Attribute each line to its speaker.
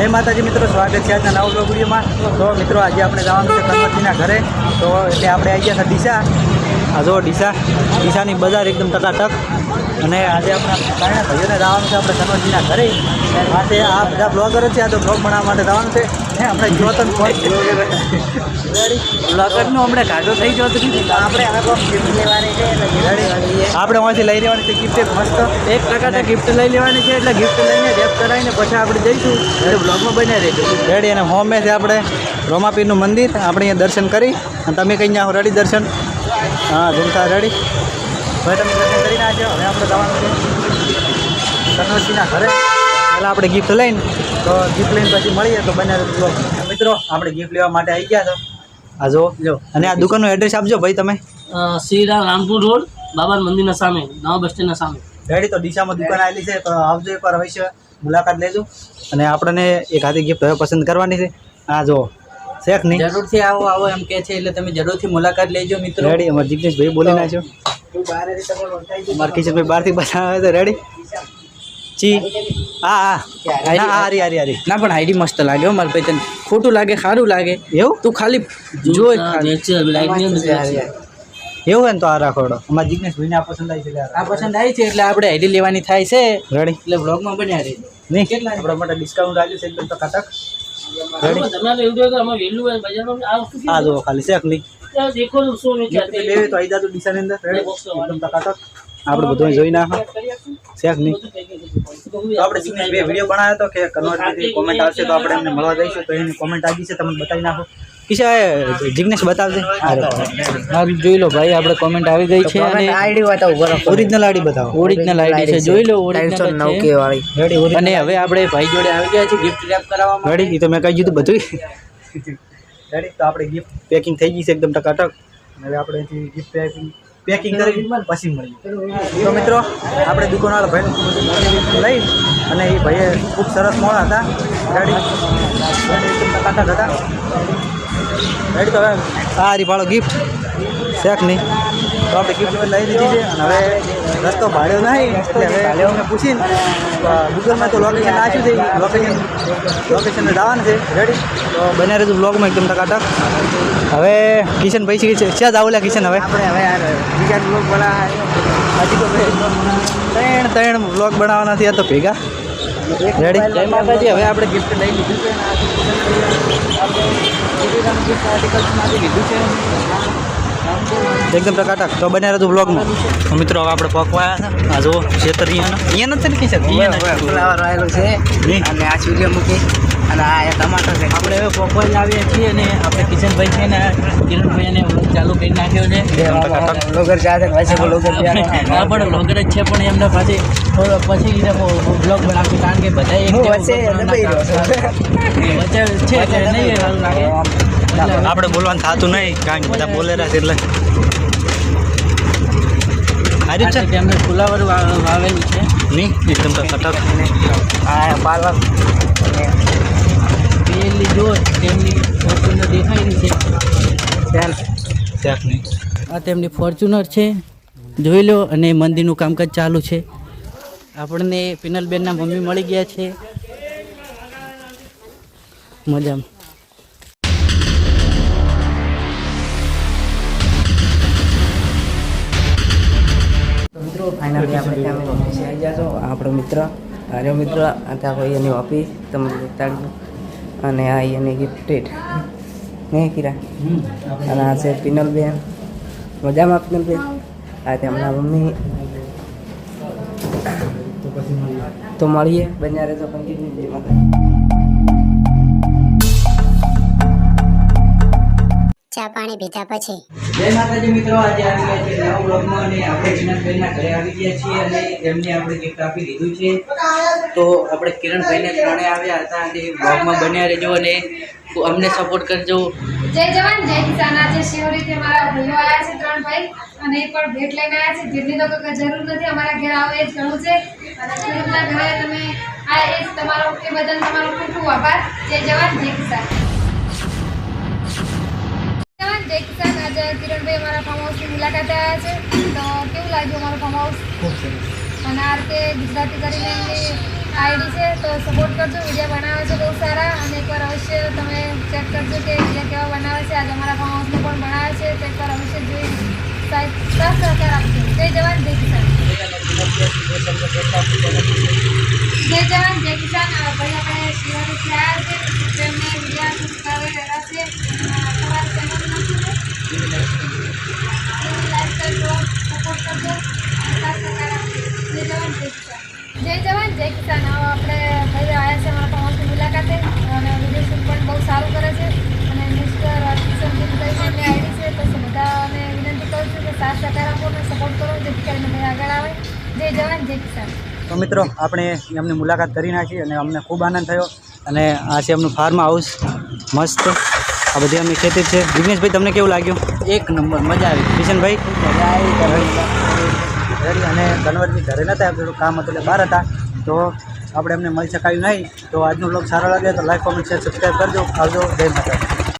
Speaker 1: જય માતાજી મિત્રો, સ્વાગત છે આજના નવા બ્લોગ તો મિત્રો, આજે આપણે જવાનું છે કન્વર્જીના ઘરે. તો એટલે આપણે આવી ગયા હતા ડીસા. આ જો ડીસા. ડીસાની બજાર એકદમ ટકાટક અને આજે આપણા કારણે ભાઈઓને જવાનું છે આપણે કન્વર્જીના ઘરે. માટે આ બધા બ્લોગર છે, આ તો બ્લોગ બનાવવા માટે જવાનું છે. હે આપણે જોતો બ્લોગરનું હમણાં કાઢો થઈ ગયો હતો આપણે છે આપણે લઈ લેવાની છે ગિફ્ટ મસ્ત. એક પ્રકારના ગિફ્ટ લઈ લેવાની છે એટલે ગિફ્ટ લઈને રેપ કરાવીને પછી આપણે જઈશું. એટલે બ્લોગમાં બને રહીશું રેડી અને હોમે છે આપણે. રોમાપીરનું મંદિર. આપણે અહીંયા દર્શન કરી અને તમે કંઈ જાઓ રેડી દર્શન? હા જનતા રેડી હવે તમે દર્શન કરીને આવજો હવે આપણે જવાનું છે. ઘરે. પહેલાં આપણે ગિફ્ટ લઈને તો ગિફ્ટ લઈને પછી મળીએ તો બને મિત્રો આપણે ગિફ્ટ લેવા માટે આવી ગયા છો. આ જો જો. અને આ દુકાનનું એડ્રેસ આપજો ભાઈ તમે.
Speaker 2: શ્રીરામ રામપુર રોડ બાબા મંદિરના સામે નવા બસ સ્ટેન્ડના સામે.
Speaker 1: રેડી તો દિશામાં દુકાન આવેલી છે તો આવજો એકવાર અવશ્ય મુલાકાત લેજો. અને આપણને એક હાથી ગિફ્ટ હવે પસંદ કરવાની છે. આ જો શેખ નહીં
Speaker 3: જરૂરથી આવો આવો એમ કે છે એટલે તમે જરૂરથી મુલાકાત લેજો મિત્રો.
Speaker 1: રેડી અમારે જિગ્નેશભાઈ બોલી નાખ્યો. અમારા કિશનભાઈ બહારથી આવે છે. રેડી ચી હા હા. ના આ રી આ રી
Speaker 3: ના પણ આઈડી મસ્ત લાગે હો મારા ભાઈ તને. ખોટું લાગે સારું લાગે.
Speaker 1: એવું?
Speaker 3: તું ખાલી જો.
Speaker 1: એવું હોય ને તો આ રાખોડો. અમારા જિગ્નેશભાઈને આ પસંદ આવી છે
Speaker 3: આ પસંદ આવી છે એટલે આપણે આઈડી લેવાની થાય છે.
Speaker 1: રેડી
Speaker 3: એટલે બ્લોગમાં બન્યા રહી.
Speaker 1: નહીં. કેટલા? આપણા માટે ડિસ્કાઉન્ટ આવ્યું છે એકદમ ટકાટક રેડી
Speaker 2: તમે એવું કે અમે વહેલું હોય બજારમાં આ વસ્તુ
Speaker 1: આ જો ખાલી શેખ નહીં
Speaker 2: દેખો તો શું વેચાય.
Speaker 1: લેવે તો આવી જાતું ડીસાની અંદર. રેડી એકદમ ટકાટક આપણે બધું જોઈ નાખો. શેખ નહીં? તો આપણે જિગ્નેશભાઈ વીડિયો બનાવ્યો હતો કે કન્વર્ટથી કોમેન્ટ આવશે તો આપણે એમને મળવા જઈશું તો એની કોમેન્ટ આવી છે તમને બતાવી નાખો. કિશા જિગ્નેશ બતાવજે.
Speaker 3: જોઈ લો ભાઈ આપણે કોમેન્ટ આવી ગઈ છે અને
Speaker 4: આઈડી બતાવો બરાબર
Speaker 1: ઓરિજિનલ આઈડી બતાવો.
Speaker 3: ઓરિજિનલ આઈડી છે. જોઈ લો ઓરિજિનલ
Speaker 4: નવ કે વાળી.
Speaker 3: અને હવે આપણે ભાઈ જોડે આવી ગયા છે ગિફ્ટ રેપ કરાવવામાં
Speaker 1: રેડી તો મેં કહી દીધું બધું. રેડી તો આપણે ગિફ્ટ પેકિંગ થઈ ગઈ છે એકદમ ટકાટક. હવે આપણે ગિફ્ટ પેકિંગ પેકિંગ કરી પછી મળીએ. તો મિત્રો આપણે દુકાનવાળા ભાઈ લઈ અને એ ભાઈએ ખૂબ સરસ મોડા હતા. ગાડી હતા ગાડી તો હવે? આ ભાડો ગિફ્ટ શેખ નહીં તો આપણે ગિફ્ટ લઈ લીધી છે અને હવે રસ્તો ભાડ્યો નહીં એટલે હવે અમને પૂછીને ગૂગલમાં તો લોકેશન નાખ્યું છે? લોકેશન લોકેશનને જવાનું છે. રેડી તો બને રહેતું બ્લોગમાં એકદમ ટકાટક. હવે કિશન ભાઈ છે? ક્યાં જાવ લે કિશન હવે?
Speaker 4: આપણે હવે બીજા બ્લોગ બનાવ્યા
Speaker 1: હજી તો ત્રણ ત્રણ બ્લોગ બનાવવાના થયા તો ભેગા. રેડી
Speaker 3: જય માતાજી. હવે આપણે ગિફ્ટ લઈ લીધું છે. આપણે લીધું છે.
Speaker 1: એકદમ ટકાટક. તો બને રહેતું બ્લોગમાં મિત્રો હવે આપણે પકવાયા છે. આ જુઓ ખેતર અહીંયા નથી ને કિશન?
Speaker 4: ફ્લાવર આવેલું છે. અને આ સૂર્ય મૂકી. અને આ ટમાટર છે.
Speaker 3: આપણે હવે પોકવા આવીએ છીએ અને આપણે કિશનભાઈ છે ને કિરણભાઈ એને ચાલુ કરી નાખ્યો છે.
Speaker 4: બ્લોગર સાથે પાસે બ્લોગર
Speaker 3: ના પણ vlogger જ છે પણ એમને પાછી થોડો પછી બ્લોગ બનાવશે કારણ કે બધા એક
Speaker 4: વચ્ચે છું.
Speaker 3: નહીં લાગે.
Speaker 1: આપણે બોલવાનું થતું નહીં કારણ કે બધા બોલેરા છે એટલે. હારી છે?
Speaker 3: ફુલાવર વાવેલું છે.
Speaker 1: નહીં એકદમ ટકાટક
Speaker 4: આ પાલક અને
Speaker 3: પેલી જો તેમની ફોર્ચ્યુનર છે.
Speaker 1: નહીં.
Speaker 3: આ તેમની ફોર્ચ્યુનર છે. જોઈ લો અને મંદિરનું કામકાજ ચાલુ છે. આપણને પિનલબેનના મમ્મી મળી ગયા છે. મજામાં.
Speaker 4: મિત્રો આપણે ત્યાં ઓફિસે આવી. ગયા આપણો મિત્ર, આર્યો મિત્ર ત્યાં હોય એની ઓફિસ તમને બતાડજો અને આ એની ગિફ્ટેડ નહીં કિરા? અને આ છે પિનલબેન. મજામાં પિનલબેન? આ તેમના મમ્મી. તો મળીએ. બન્યા રહેજો પંકિતની જય માતા
Speaker 5: ચા પાણી પીધા પછી.
Speaker 3: જય માતાજી મિત્રો આજે આવી ગયા છે નવા બ્લોગમાં અને આપણે કિરણભાઈના ઘરે આવી ગયા છીએ અને એમને આપણે ગિફ્ટ આપી દીધું છે. તો આપણે કિરણભાઈને ત્રણે આવ્યા હતા અને બ્લોગમાં બન્યા રહેજો અને અમને સપોર્ટ કરજો.
Speaker 6: જય જવાન જય કિસાન. આજે શિવરીથી મારા ભાઈઓ આવ્યા છે ત્રણ ભાઈ અને એ પણ ભેટ લઈને આવ્યા છે. જેટલી તો કોઈ જરૂર નથી અમારા ઘરે આવે એ જ ઘણું છે. અને ખેડૂતના ઘરે તમે આ એ તમારો એ બદલ તમારો ખૂબ ખૂબ આભાર. જય જવાન જય કિસાન. જવાન જય કિસાન આજે કિરણભાઈ અમારા ફાર્મ હાઉસની મુલાકાતે આવ્યા છે તો કેવું લાગ્યું અમારું ફાર્મ હાઉસ અને આ રીતે ગુજરાતી કરીને એમની આઈડી છે તો સપોર્ટ કરજો વીડિયો બનાવે છે બહુ સારા અને એકવાર અવશ્ય તમે ચેક કરજો કે વીડિયો કેવા બનાવે છે આજે અમારા ફાર્મ હાઉસનો પણ બનાવે છે તો એકવાર અવશ્ય જોઈ સાહેબ સાથ સહકાર આપજો જય જવાન જય કિસાન જય જવાન જય કિસાન અ, ભાઈ આપણે શિવાજીથી આવ્યા છે તો એમને વીડિયો શૂટ કરી રહ્યા છે અ, તમારા ચેનલનું શું છે લાઈક કરજો સપોર્ટ કરજો અને સાથ સહકાર આપજો જય જવાન જય કિસાન જય જવાન જય કિસાન હવે આપણે ભાઈ આવ્યા છે અમારા ફાર્મ મુલાકાતે અને વીડિયો શૂટ પણ બહુ સારું કરે છે અને મિસ્ટર કિશનજીત કરીને એમની આઈડી છે તો બધાને વિનંતી કરું છું કે સાથ સહકાર આપો અને સપોર્ટ કરો જેથી કરીને ભાઈ આગળ આવે જય જવાન જય કિસાન
Speaker 1: તો મિત્રો આપણે એમની મુલાકાત કરી નાખી અને અમને ખૂબ આનંદ થયો. અને આ છે એમનું ફાર્મ હાઉસ મસ્ત. આ બધી એમની ખેતી છે. વિઘ્નેશભાઈ તમને કેવું લાગ્યું?
Speaker 3: એક નંબર. મજા આવી.
Speaker 1: કિશનભાઈ? આવી. અને કન્વર્ટની ઘરે નહોતા થોડું કામ હતું એટલે બહાર હતા. તો આપણે એમને મળી શકાયું નહીં. તો આજનો બ્લોગ સારો લાગે તો લાઈક કોમેન્ટ શેર સબસ્ક્રાઈબ કરજો. આવજો. જય માતા